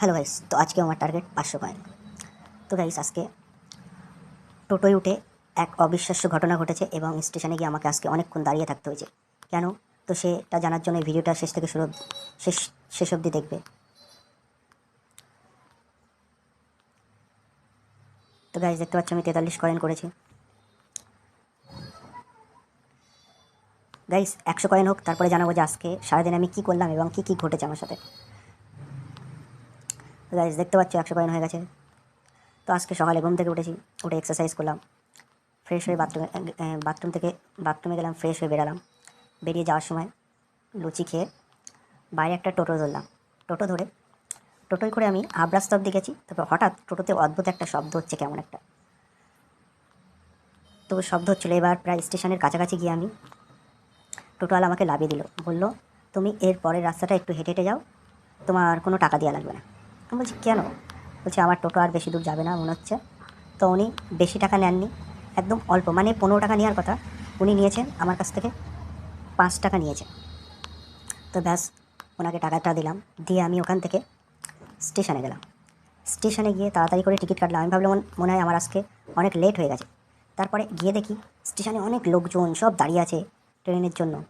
Hello guys তো আজকে আমার টার্গেট পাঁচশো কয়েন তো গাইস আজকে টোটোয় উঠে এক অবিশ্বাস্য ঘটনা ঘটেছে এবং স্টেশনে গিয়ে আমাকে আজকে অনেকক্ষণ দাঁড়িয়ে থাকতে হয়েছে। কেন? তো সেটা জানার জন্য ভিডিওটা শেষ থেকে শুরু শেষ শেষ অবধি দেখবে। তো গাইস দেখতে পাচ্ছ আমি তেতাল্লিশ কয়েন করেছি। গাইস একশো কয়েন হোক, তারপরে জানাব যে আজকে সারাদিন আমি কী করলাম এবং কী কী ঘটেছে আমার সাথে। গাইজ দেখতে পাচ্ছ, একশো কয়েন হয়ে গেছে। তো আজকে সকালে ঘুম থেকে উঠেছি, উঠে এক্সারসাইজ করলাম। ফ্রেশ হয়ে বাথরুমে বাথরুম থেকে বাথরুমে গেলাম ফ্রেশ হয়ে বেরালাম। বেরিয়ে যাওয়ার সময় লুচি খেয়ে বাইরে একটা টোটো ধরলাম। টোটো ধরে, টোটোয় করে আমি আবরাস্ত অব্দি গেছি তারপর হঠাৎ টোটোতে অদ্ভুত একটা শব্দ হচ্ছে, কেমন একটা। তো শব্দ হচ্ছিল, এবার প্রায় স্টেশনের কাছাকাছি গিয়ে আমি টোটোওয়ালা আমাকে লাভিয়ে দিল। বলল, তুমি এর পরের রাস্তাটা একটু হেঁটে হেঁটে যাও। তোমার কোনো টাকা দেওয়া লাগবে না। আমি বলছি, কেন? বলছি, আমার টোটো আর বেশি দূর যাবে না, মনে হচ্ছে। তো উনি বেশি টাকা নেননি, একদম অল্প মানে পনেরো টাকা নেওয়ার কথা। উনি নিয়েছেন, আমার কাছ থেকে পাঁচ টাকা নিয়েছেন। তো ব্যাস, ওনাকে টাকাটা দিলাম, দিয়ে আমি ওখান থেকে স্টেশনে গেলাম। স্টেশনে গিয়ে তাড়াতাড়ি করে টিকিট কাটলাম। আমি ভাবলাম, মনে হয় আমার আজকে অনেক লেট হয়ে গেছে। তারপরে গিয়ে দেখি, স্টেশনে অনেক লোকজন সব দাঁড়িয়ে আছে ট্রেনের জন্য।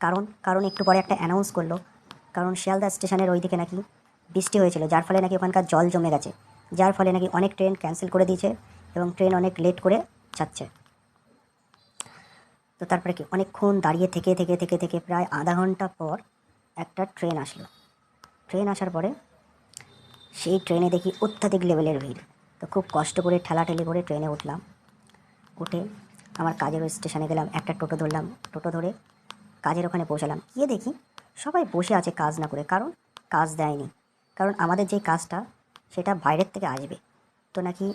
কারণ কারণ একটু পরে একটা অ্যানাউন্স করল। কারণ শিয়ালদা স্টেশনের ওইদিকে নাকি বৃষ্টি হয়েছিল, যার ফলে নাকি ওখানকার জল জমে গেছে। যার ফলে নাকি অনেক ট্রেন ক্যান্সেল করে দিয়েছে এবং ট্রেন অনেক লেট করে যাচ্ছে। তো তারপরে কি, অনেকক্ষণ দাঁড়িয়ে থেকে থেকে থেকে থেকে প্রায় আধা ঘণ্টা পর একটা ট্রেন আসলো। ট্রেন আসার পরে সেই ট্রেনে দেখি অত্যাধিক লেভেলের ভিড়। তো খুব কষ্ট করে ঠেলাঠেলি করে ট্রেনে উঠলাম। উঠে আমার কাজের স্টেশনে গেলাম, একটা টোটো ধরলাম। টোটো ধরে কাজের ওখানে পৌঁছালাম। গিয়ে দেখি সবাই বসে আছে কাজ না করে, কারণ কাজ দেয়নি। কারণ আমাদের যে কাজটা, সেটা বাইরের থেকে আসবে। তো নাকি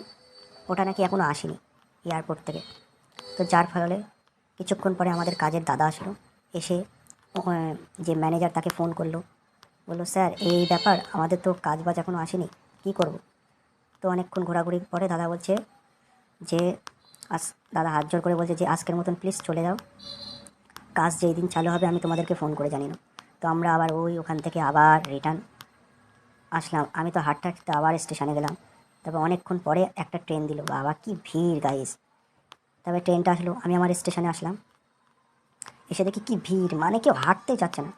ওটা নাকি এখনও আসেনি এয়ারপোর্ট থেকে। তো যার ফলে কিছুক্ষণ পরে আমাদের কাজের দাদা আসলো, এসে যে ম্যানেজার তাকে ফোন করল। বলল, স্যার, এই ব্যাপার, আমাদের তো কাজ বাজ এখনও আসেনি, কী করব? তো অনেকক্ষণ ঘোরাঘুরির পরে দাদা বলছে যে, আস, দাদা হাত জোর করে বলছে যে, আজকের মতন প্লিজ চলে যাও। কাজ যেই দিন চালু হবে, আমি তোমাদেরকে ফোন করে জানিয়ে নেব। তো আমরা আবার ওই ওখান থেকে আবার রিটার্ন আসলাম। আমি তো হাঁটতে হাঁটতে আবার স্টেশনে গেলাম। তারপর অনেকক্ষণ পরে একটা ট্রেন দিল। বাবা, কি ভিড় গাইস তারপরে ট্রেনটা আসলো। আমি আমার স্টেশনে আসলাম। এসে দেখি কি ভিড় মানে কেউ হাঁটতেই যাচ্ছে না।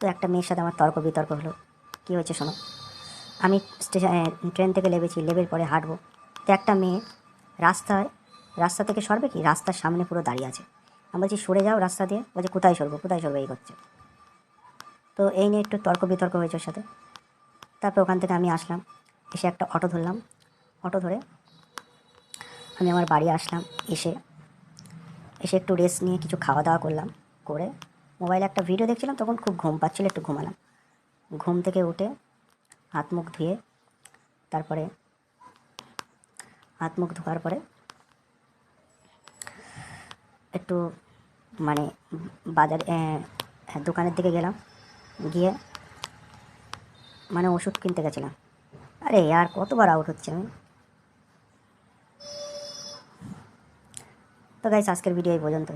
তো একটা মেয়ের সাথে আমার তর্ক বিতর্ক হলো। কী হয়েছে শোনো? আমি স্টেশন ট্রেন থেকে লেবেছি, লেবের পরে হাঁটবো। তো একটা মেয়ে রাস্তায়, রাস্তা থেকে সরবে কি? রাস্তার সামনে পুরো দাঁড়িয়ে আছে। আমি বলছি, সরে যাও রাস্তা দিয়ে। বলছে, কোথায় সরবো? কোথায় সরবো? এই করছে। তো এই নিয়ে একটু তর্ক বিতর্ক হয়েছে ওর সাথে। তারপর ওখান থেকে আমি আসলাম। এসে একটা অটো ধরলাম। অটো ধরে আমি আমার বাড়ি আসলাম। এসে এসে একটু রেস্ট নিয়ে কিছু খাওয়া দাওয়া করলাম। করে মোবাইলে একটা ভিডিও দেখছিলাম, তখন খুব ঘুম পাচ্ছিল, একটু ঘুমালাম। ঘুম থেকে উঠে হাত মুখ ধুয়ে তারপরে, হাত মুখ ধোয়ার পরে একটু মানে বাজার দোকানের দিকে গেলাম। গিয়ে মানে ওষুধ কিনতে গেছিলাম। আরে আর কতবার আউট হচ্ছে আমি? তো গাইস আজকের ভিডিও এই পর্যন্ত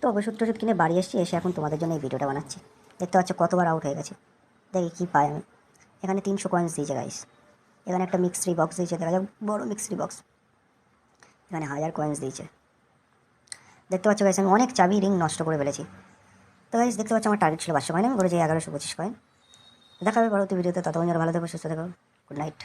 তো ওষুধ টষুধ কিনে বাড়ি এসেছি, এসে এখন তোমাদের জন্য এই ভিডিওটা বানাচ্ছি। দেখতে পাচ্ছ কতবার আউট হয়ে গেছে। দেখি কী পাই আমি। এখানে তিনশো কয়েন্স দিয়েছে গাইস এখানে একটা মিক্সরি বক্স দিয়েছে, দেখা যাক, বড়ো মিক্সরি বক্স এখানে হাজার কয়েন্স দিয়েছে। দেখতে পাচ্ছ গাইস আমি অনেক চাবি রিং নষ্ট করে ফেলেছি। তো গাইস দেখতে পাচ্ছ আমার টার্গেট ছিল পাঁচশো কয়েন আমি করেছি এগারোশো পঁচিশ কয়েন দেখা হবে পরবর্তী ভিডিওতে ততক্ষণ যারা ভালো থাকবে সুস্থ থাকো গুড নাইট